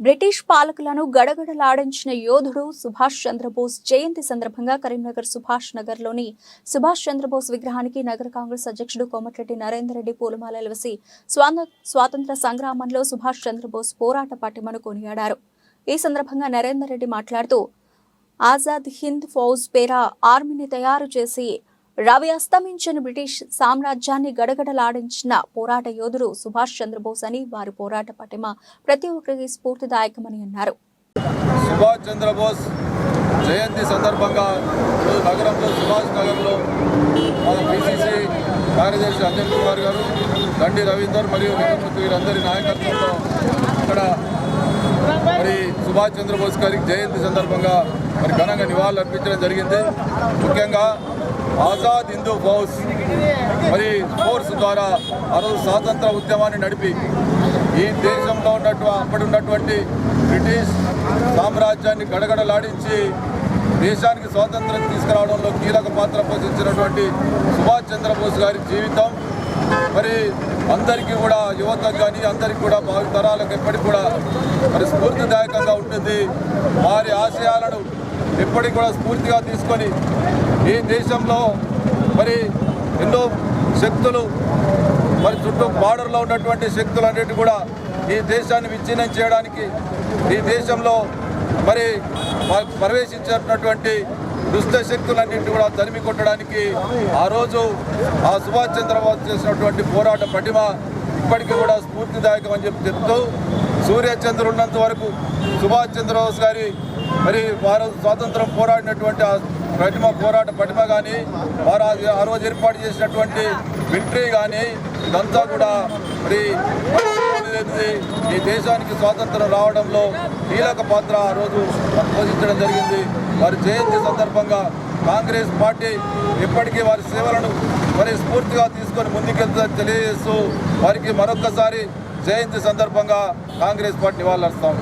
British పాలకులను గడగడలాడించిన యోధుడు సుభాష్ చంద్రబోస్ జయంతి సందర్భంగా కరీంనగర్ సుభాష్ నగర్లోని సుభాష్ చంద్రబోస్ విగ్రహానికి నగర కాంగ్రెస్ అధ్యక్షుడు కోమటిరెడ్డి నరేందర్ రెడ్డి పూలమాలలు వేసి స్వాతంత్ర సంగ్రామంలో సుభాష్ చంద్రబోస్ పోరాట పటిమను కొనియాడారు. ఈ సందర్భంగా నరేందర్ రెడ్డి మాట్లాడుతూ ఆజాద్ హింద్ ఫౌజ్ పేర ఆర్మీని తయారు చేసి రవి అస్తమించిన బ్రిటిష్ సామ్రాజ్యాన్ని గడగడలాడించిన పోరాట యోధుడు సుభాష్ చంద్రబోస్ అని వారి పోరాట పటిమ ప్రతి ఒక్కరికి స్ఫూర్తిదాయకమని అన్నారు. సుభాష్ చంద్రబోస్ జయంతి సందర్భంగా నగరంలో సుభాష్ నగర్లో మన పిసిసి కార్యదర్శి అనిల్ కుమార్ గారు దండి రవీందర్ మరియు వినోద్ వీరందరి నాయకత్వంలో ఇక్కడ మరి సుభాష్ చంద్రబోస్ గారికి జయంతి సందర్భంగా మరి ఘనంగా నివాళులు అర్పించడం జరిగింది. ముఖ్యంగా ఆజాద్ హిందూ ఫౌజ్ మరి ఫోర్స్ ద్వారా ఆ రోజు స్వాతంత్ర ఉద్యమాన్ని నడిపి ఈ దేశంలో ఉన్నట్టు అప్పటి ఉన్నటువంటి బ్రిటిష్ సామ్రాజ్యాన్ని గడగడలాడించి దేశానికి స్వాతంత్రం తీసుకురావడంలో కీలక పాత్ర పోషించినటువంటి సుభాష్ చంద్రబోస్ గారి జీవితం. మరి అందరికీ కూడా యువతకు కానీ అందరికీ కూడా భావితరాలకు ఎప్పటికి కూడా మరి స్ఫూర్తిదాయకంగా ఉంటుంది. వారి ఆశయాలను ఇప్పటికి కూడా స్ఫూర్తిగా తీసుకొని ఈ దేశంలో మరి ఎన్నో శక్తులు మరి చుట్టూ బార్డర్లో ఉన్నటువంటి శక్తులన్నిటి కూడా ఈ దేశాన్ని విచ్ఛిన్నం చేయడానికి ఈ దేశంలో మరి ప్రవేశించినటువంటి దుష్ట శక్తులన్నింటినీ కూడా తరిమి కొట్టడానికి ఆ రోజు ఆ సుభాష్ చంద్రబోస్ చేసినటువంటి పోరాట పటిమ ఇప్పటికీ కూడా స్ఫూర్తిదాయకం అని చెప్పి చెప్తూ సూర్యచంద్రుడు ఉన్నంత వరకు సుభాష్ చంద్రబోస్ గారి మరి వారు స్వాతంత్రం పోరాడినటువంటి ఆ ప్రతిమ పోరాట పటిమ కానీ వారు ఆ- రోజు ఏర్పాటు చేసినటువంటి మిలిటరీ కానీ ఇదంతా కూడా మరి ఈ దేశానికి స్వాతంత్రం రావడంలో కీలక పాత్ర ఆ రోజు పోషించడం జరిగింది. వారి జయంతి సందర్భంగా కాంగ్రెస్ పార్టీ ఇప్పటికీ వారి సేవలను మరి స్ఫూర్తిగా తీసుకొని ముందుకెళ్తా తెలియజేస్తూ వారికి మరొక్కసారి జయంతి సందర్భంగా కాంగ్రెస్ పార్టీ వాళ్ళు అర్పిస్తాం